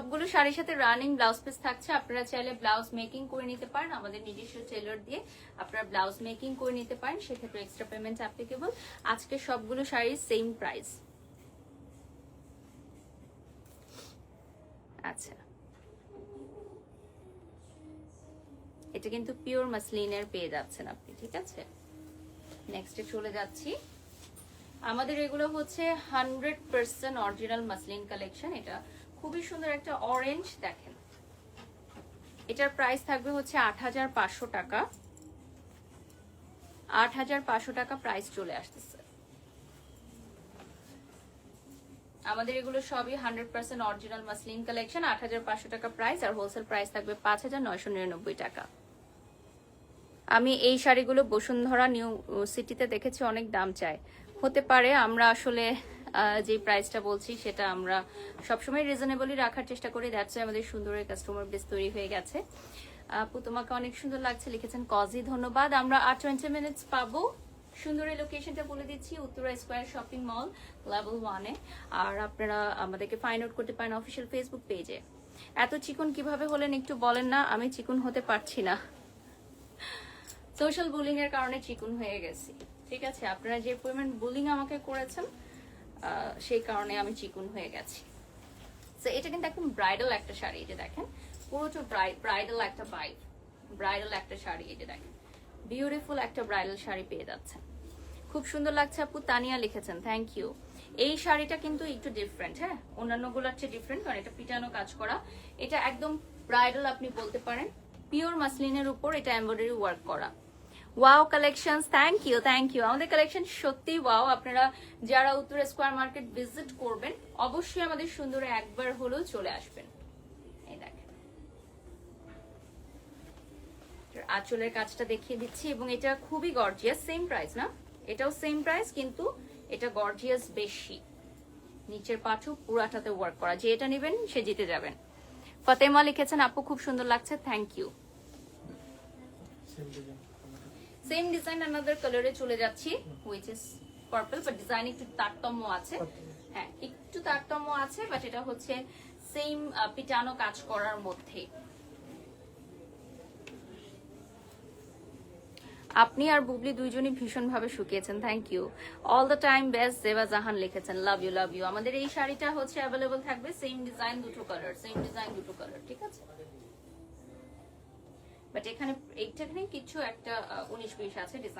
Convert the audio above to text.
সবগুলো শাড়ির সাথে রানিং ব্লাউজ পিস থাকছে। আপনারা চাইলে ব্লাউজ মেকিং করে নিতে পারেন। আমাদের নিজস্ব টেলর দিয়ে আপনারা ব্লাউজ মেকিং করে নিতে পারেন। সেক্ষেত্রে এক্সট্রা পেমেন্ট অ্যাপ্লিকেবল আজকে সবগুলো শাড়ির সেম প্রাইস আচ্ছা। এটা কিন্তু পিওর মাসলিনের পেয়ে যাচ্ছেন আপনি, ঠিক আছে? নেক্সটে চলে যাচ্ছি। আমাদের এগুলো হচ্ছে hundred percent original muslin collection এটা খুবই সুন্দর একটা অরেঞ্জ দেখেন। এটার প্রাইস থাকবে হচ্ছে আট হাজার পাঁচশো টাকা। আট হাজার পাঁচশো টাকা প্রাইস চলে আসতেছে। আমাদের এগুলো সবই hundred percent original muslin collection আট হাজার পাঁচশো টাকা প্রাইস আর হোলসেল প্রাইস থাকবে পাঁচ হাজার নয়শো নিরানব্বই টাকা। আমি এই শাড়িগুলো বসুন্ধরা নিউ সিটিতে দেখেছি, অনেক দাম চায়। হতে পারে আমরা আসলে যে প্রাইসটা বলছি, সেটা আমরা সবসময় রিজনেবলই রাখার চেষ্টা করি। দ্যাটস আমাদের সুন্দরের কাস্টমার বেস তৈরি হয়ে গেছে। আপু, তোমাকে অনেক সুন্দর লাগছে, লিখেছেন কজি, ধন্যবাদ। আমরা আর টোয়েন্টি মিনিটস পাবো। সুন্দরের লোকেশনটা বলে দিচ্ছি, Uttara square shopping mall level ওয়ানে আর আপনারা আমাদেরকে ফাইন্ড আউট করতে পারেন অফিসিয়াল ফেসবুক পেজে এত চিকন কীভাবে হলেন একটু বলেন না, আমি চিকন হতে পারছি না। সোশ্যাল বুলিং এর কারণে চিকুন হয়ে গেছি। ঠিক আছে, আপনারা যে পরিমাণ বুলিং আমাকে করেছেন সেই কারণে আমি চিকুন হয়ে গেছি। তো এটা কিন্তু একদম ব্রাইডাল একটা শাড়ি, এই যে দেখেন। পুরোটা ব্রাইডাল একটা বাইক ব্রাইডাল একটা শাড়ি, এই যে দেখেন। বিউটিফুল একটা ব্রাইডাল শাড়ি পেয়ে যাচ্ছেন। খুব সুন্দর লাগছে আপু, তানিয়া লিখেছেন থ্যাংক ইউ এই শাড়িটা কিন্তু একটু ডিফারেন্ট হ্যাঁ? অন্যান্যগুলোর চেয়ে ডিফারেন্ট কারণ এটা পিটানো কাজ করা। এটা একদম ব্রাইডাল আপনি বলতে পারেন পিওর মাসলিনের উপর এটা এমব্রয়ডারি ওয়ার্ক করা। Wow collection thank you thank you আমাদের কালেকশন সত্যি ওয়াও আপনারা যারা উত্তর স্কোয়ার মার্কেট ভিজিট করবেন, অবশ্যই আমাদের সুন্দরে একবার হলেও চলে আসবেন। দেখেন। আঁচলের কাজটা দেখিয়ে দিচ্ছি এবং এটা খুবই গর্জিয়াস সেম প্রাইস না? এটাও সেম প্রাইস কিন্তু এটা গর্জিয়াস বেশি। নিচের পাঠু পুরাটাতে ওয়ার্ক করা। যে এটা নেবেন, সে জিতে যাবেন। ফতেমা লিখেছেন, আপু, খুব সুন্দর লাগছে thank you same design another কালারে চলে যাচ্ছি which is purple but design একটু তারতম্য আছে। হ্যাঁ একটু তারতম্য আছে বাট এটা হচ্ছে সেম পিটানো কাজ করার মধ্যে। আপনি আর বুবলি দুইজনই ভীষণ ভাবে শুকিয়েছেন thank you all the time best Zeba Jahan লিখেছেন লাভ ইউ লাভ ইউ আমাদের এই শাড়িটা হচ্ছে অ্যাভেলেবল থাকবে সেম ডিজাইন দুটো কালার সেম ডিজাইন দুটো কালার ঠিক আছে? বাট এখানে এইটাখানে কিছু একটা উনিশ বিশ আছে